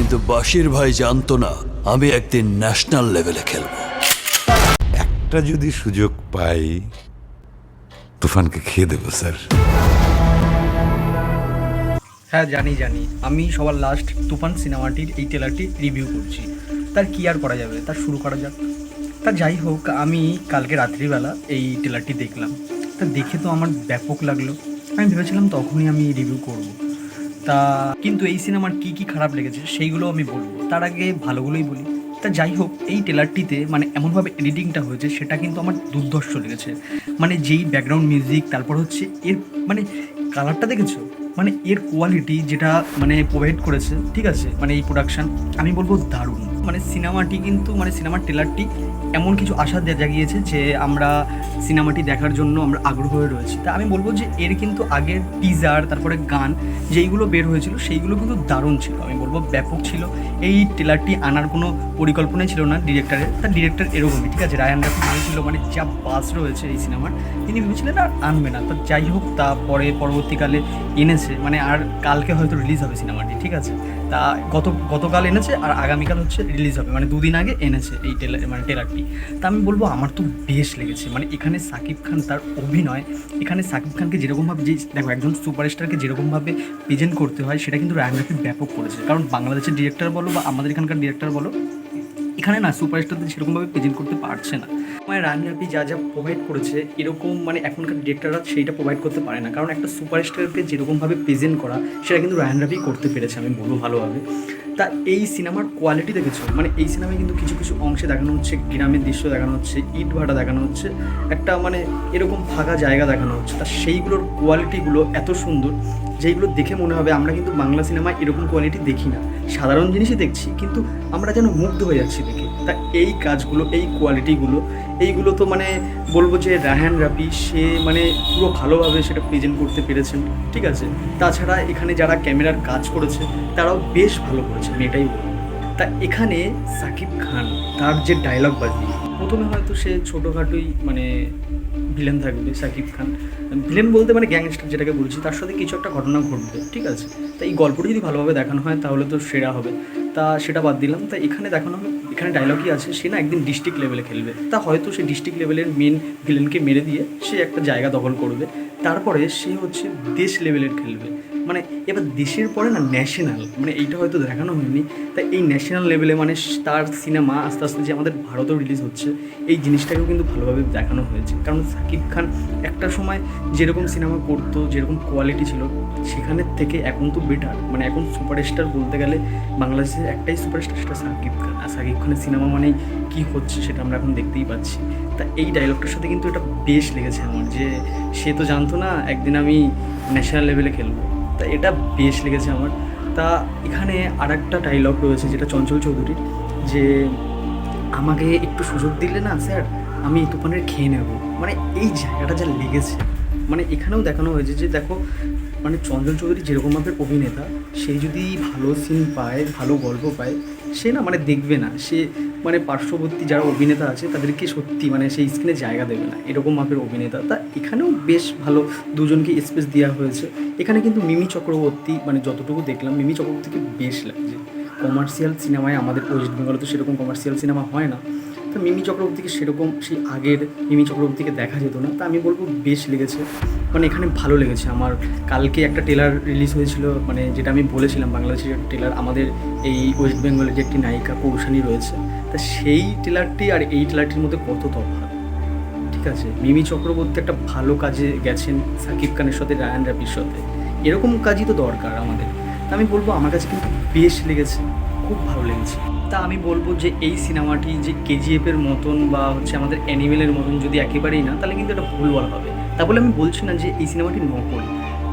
কিন্তু বাসির ভাই জানতো না আমি একদিন ন্যাশনাল লেভেলে খেলব। একটা যদি সুযোগ পাই তুফানকে খেয়ে দেবো স্যার। হ্যাঁ জানি জানি। আমি সবার লাস্ট তুফান সিনেমাটির এই ট্রেলারটি রিভিউ করছি। তার কি আর করা যাবে? তার শুরু করা যাক। তা যাই হোক আমি কালকে রাত্রিবেলা এই ট্রেলারটি দেখলাম। তা দেখে তো আমার ব্যাপক লাগল। আমি ভেবেছিলাম তখনই আমি রিভিউ করব। তা, কিন্তু এই সিনেমার কি কি খারাপ লেগেছে সেইগুলো আমি বলব। তার আগে ভালোগুলোই বলি। তা যাই হোক, এই ট্রেলারটিতে মানে এমনভাবে এডিটিংটা হয়েছে, সেটা কিন্তু আমার দুর্ধর্ষ লেগেছে। মানে যেই ব্যাকগ্রাউন্ড মিউজিক তারপর হচ্ছে এর মানে কালারটা দেখেছ? মানে এর কোয়ালিটি যেটা মানে প্রোভাইড করেছে, ঠিক আছে? মানে এই প্রোডাকশন আমি বলব দারুণ। মানে সিনেমাটি কিন্তু মানে সিনেমার ট্রেলারটি এমন কিছু আশা জাগিয়েছে যে আমরা সিনেমাটি দেখার জন্য আমরা আগ্রহ হয়ে রয়েছি। তা আমি বলব যে এর কিন্তু আগের টিজার তারপরে গান যেইগুলো বের হয়েছিল, সেইগুলো কিন্তু দারুণ ছিল। আমি বলব ব্যাপক ছিল। এই ট্রেলারটি আনার কোনো পরিকল্পনাই ছিল না ডিরেক্টরের তার ডিরেক্টর এরকমই, ঠিক আছে? রায়ান রাফি ভেবেছিল মানে যা বাস রয়েছে এই সিনেমার। তিনি ভেবেছিলেন আর আনবে না। তো যাই হোক তা পরে পরবর্তীকালে এনেছে। মানে আর কালকে হয়তো রিলিজ হবে সিনেমাটি, ঠিক আছে? তা গত, গতকাল এনেছে আর আগামীকাল হচ্ছে রিলিজ হবে। মানে দুদিন আগে এনেছে এই টেলার মানে টেলারটি তা আমি বলব, আমার তো বেশ লেগেছে। মানে এখানে সাকিব খান তার অভিনয়, এখানে সাকিব খানকে যেরকমভাবে যে, দেখো, একজন সুপারস্টারকে যেরকমভাবে প্রেজেন্ট করতে হয়, সেটা কিন্তু রায়ান ব্যাপক করেছে। কারণ বাংলাদেশের ডিরেক্টর বলো বা আমাদের এখানকার ডিরেক্টর বলো এখানে না সুপারস্টারদের সেরকমভাবে প্রেজেন্ট করতে পারছে না। মানে রান রাফি যা যা প্রোভাইড করেছে, এরকম মানে এখনকার ডিরেক্টররা সেইটা প্রোভাইড করতে পারে না। কারণ একটা সুপারস্টারকে যেরকমভাবে প্রেজেন্ট করা, সেটা কিন্তু রায়ান রাফি করতে পেরেছে, আমি বলব ভালোভাবে। তা এই সিনেমার কোয়ালিটি দেখেছ মানে এই সিনেমায় কিন্তু কিছু কিছু অংশে দেখানো হচ্ছে, গ্রামের দৃশ্য দেখানো হচ্ছে, ইট ভাটা দেখানো হচ্ছে, একটা মানে এরকম ফাঁকা জায়গা দেখানো হচ্ছে। তা সেইগুলোর কোয়ালিটিগুলো এত সুন্দর যেইগুলো দেখে মনে হবে, আমরা কিন্তু বাংলা সিনেমায় এরকম কোয়ালিটি দেখি না। সাধারণ জিনিসই দেখছি, কিন্তু আমরা যেন মুগ্ধ হয়ে যাচ্ছি দেখে। তা এই কাজগুলো, এই কোয়ালিটিগুলো এইগুলো তো মানে বলব যে রাহান রাফি সে মানে পুরো ভালোভাবে সেটা প্রেজেন্ট করতে পেরেছেন, ঠিক আছে? তাছাড়া এখানে যারা ক্যামেরার কাজ করেছে, তারাও বেশ ভালো করেছে, মেয়েটাই এটাই বলব। তা এখানে সাকিব খান তার যে ডায়লগ বাজি, প্রথমে হয়তো সে ছোটোখাটোই মানে ভিলেন থাকবে সাকিব খান। ভিলেন বলতে মানে গ্যাংস্টার যেটাকে বলছি, তার সাথে কিছু একটা ঘটনা ঘটবে, ঠিক আছে? তা এই গল্পটি যদি ভালোভাবে দেখানো হয়, তাহলে তো সেরা হবে। তা সেটা বাদ দিলাম। তা এখানে দেখানো হবে এখানে ডায়লগই আছে, সে না একদিন ডিস্ট্রিক্ট লেভেলে খেলবে। তা হয়তো সে ডিস্ট্রিক্ট লেভেলের মেন ভিলেনকে মেরে দিয়ে সে একটা জায়গা দখল করবে। তারপরে সে হচ্ছে দেশ লেভেলের খেলবে। মানে এবার দেশের পরে না ন্যাশনাল মানে এইটা হয়তো দেখানো হয়নি, তাই এই ন্যাশনাল লেভেলে মানে তার সিনেমা আস্তে আস্তে যে আমাদের ভারতেও রিলিজ হচ্ছে, এই জিনিসটাকেও কিন্তু ভালোভাবে দেখানো হয়েছে। কারণ সাকিব খান একটা সময় যেরকম সিনেমা করতো, যেরকম কোয়ালিটি ছিল, সেখানের থেকে এখন তো বেটার মানে এখন সুপারস্টার বলতে গেলে বাংলাদেশের একটাই সুপারস্টার সেটা সাকিব খান। আর সাকিব খানের সিনেমা মানেই কী হচ্ছে সেটা আমরা এখন দেখতেই পাচ্ছি। তা এই ডায়লগটার সাথে কিন্তু এটা বেশ লেগেছে আমার, যে সে তো জানতো না, একদিন আমি ন্যাশনাল লেভেলে খেলব। তা এটা বেশ লেগেছে আমার। তা এখানে আর একটা ডায়লগ রয়েছে, যেটা চঞ্চল চৌধুরীর, যে আমাকে একটু সুযোগ দিলে না স্যার, আমি তুফানের খেয়ে নেব। মানে এই জায়গাটা যা লেগেছে মানে এখানেও দেখানো হয়েছে যে দেখো মানে চঞ্চল চৌধুরী যেরকম যেরকমভাবে অভিনেতা, সে যদি ভালো সিন পায়, ভালো গল্প পায়, সে না মানে দেখবে না। সে মানে পার্শ্ববর্তী যারা অভিনেতা আছে, তাদেরকে সত্যি মানে সেই স্ক্রিনে জায়গা দেবে না। এরকম মাপের অভিনেতা। তা এখানেও বেশ ভালো দুজনকে স্পেস দেওয়া হয়েছে। এখানে কিন্তু মিমি চক্রবর্তী মানে যতটুকু দেখলাম, মিমি চক্রবর্তীকে বেশ লাগছে। কমার্শিয়াল সিনেমায় আমাদের ওয়েস্ট বেঙ্গলে তো সেরকম কমার্শিয়াল সিনেমা হয় না। তো মিমি চক্রবর্তীকে সেরকম সেই আগের মিমি চক্রবর্তীকে দেখা যেত না। তা আমি বলব বেশ লেগেছে। মানে এখানে ভালো লেগেছে। আমার কালকে একটা ট্রেলার রিলিজ হয়েছিল মানে যেটা আমি বলেছিলাম বাংলাদেশের ট্রেলার আমাদের এই ওয়েস্ট বেঙ্গলের যে একটি নায়িকা কৌশানী রয়েছে। তা সেই ট্রেলারটি আর এই ট্রেলারটির মধ্যে কত তফাৎ? ঠিক আছে, মিমি চক্রবর্তী একটা ভালো কাজে গেছেন সাকিব খানের সাথে, রায়ান রাফির সাথে। এরকম কাজই তো দরকার আমাদের। তা আমি বলব, আমার কাছে কিন্তু বেশ লেগেছে, খুব ভালো লেগেছে। তা আমি বলব যে এই সিনেমাটি যে কেজিএফের মতন বা হচ্ছে আমাদের অ্যানিমেলের মতন যদি একেবারেই না, তাহলে কিন্তু এটা ভুল বলা হবে। তা বলে আমি বলছি না যে এই সিনেমাটি নকল,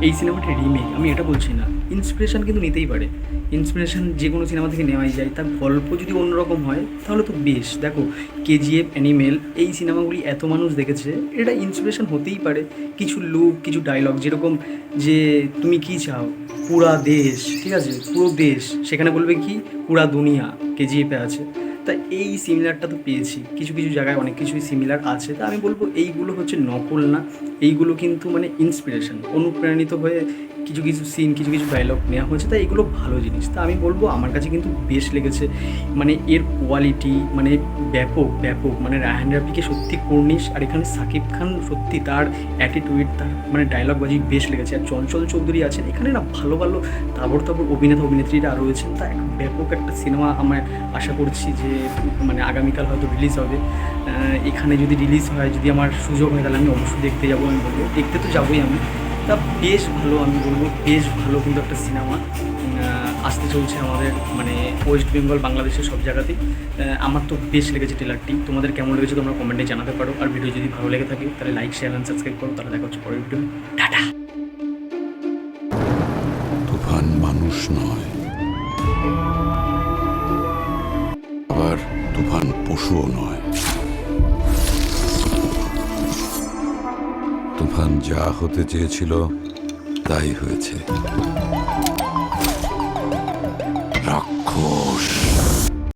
এই সিনেমাটি রিমেক, আমি এটা বলছি না। ইন্সপিরেশন কিন্তু নিতেই পারে। ইন্সপিরেশান যে কোনো সিনেমা থেকে নেওয়াই যায়। তার গল্প যদি অন্যরকম হয়, তাহলে তো বেশ। দেখো কেজিএফ অ্যানিমেল এই সিনেমাগুলি এত মানুষ দেখেছে, এটা ইন্সপিরেশান হতেই পারে। কিছু লুক কিছু ডায়লগ যেরকম যে, তুমি কি চাও? পুরা দেশ ঠিক আছে? পুরো দেশ সেখানে বলবে কি? পুরা দুনিয়া কেজিএফে আছে। তা এই সিমিলারটা তো পেয়েছি। কিছু কিছু জায়গায় অনেক কিছুই সিমিলার আছে। তা আমি বলব এইগুলো হচ্ছে নকল না। এইগুলো কিন্তু মানে ইন্সপিরেশন অনুপ্রাণিত হয়ে কিছু কিছু সিন কিছু কিছু ডায়লগ নেওয়া হয়েছে। তাই এগুলো ভালো জিনিস। তা আমি বলব আমার কাছে কিন্তু বেশ লেগেছে। মানে এর কোয়ালিটি মানে ব্যাপক ব্যাপক। মানে রায়হান রাফিকে সত্যি কর্নিশ আর এখানে সাকিব খান সত্যি তার অ্যাটিটিউড তার মানে ডায়লগ বাজি বেশ লেগেছে। আর চঞ্চল চৌধুরী আছেন। এখানে না ভালো ভালো তাবড় তাবড় অভিনেতা, অভিনেত্রীরা রয়েছেন। তা এক ব্যাপক একটা সিনেমা আমার আশা করছি যে মানে আগামীকাল হয়তো রিলিজ হবে। এখানে যদি রিলিজ হয়, যদি আমার সুযোগ হয়, তাহলে আমি অবশ্যই দেখতে যাব, আমি বলব। দেখতে তো যাবোই আমি। তা বেশ ভালো, আমি বলব, বেশ ভালো কিন্তু একটা সিনেমা আসতে চলছে আমাদের মানে ওয়েস্ট বেঙ্গল বাংলাদেশের সব জায়গাতেই আমার তো বেশ লেগেছে ট্রেলারটি তোমাদের কেমন লেগেছে তোমরা কমেন্টে জানাতে পারো। আর ভিডিও যদি ভালো লেগে থাকে, তাহলে লাইক শেয়ার অ্যান্ড সাবস্ক্রাইব করো। তাহলে দেখা হচ্ছে পরের ভিডিও টাটা! পশুও নয়। তুফান যা হতে চেয়েছিল তাই হয়েছে।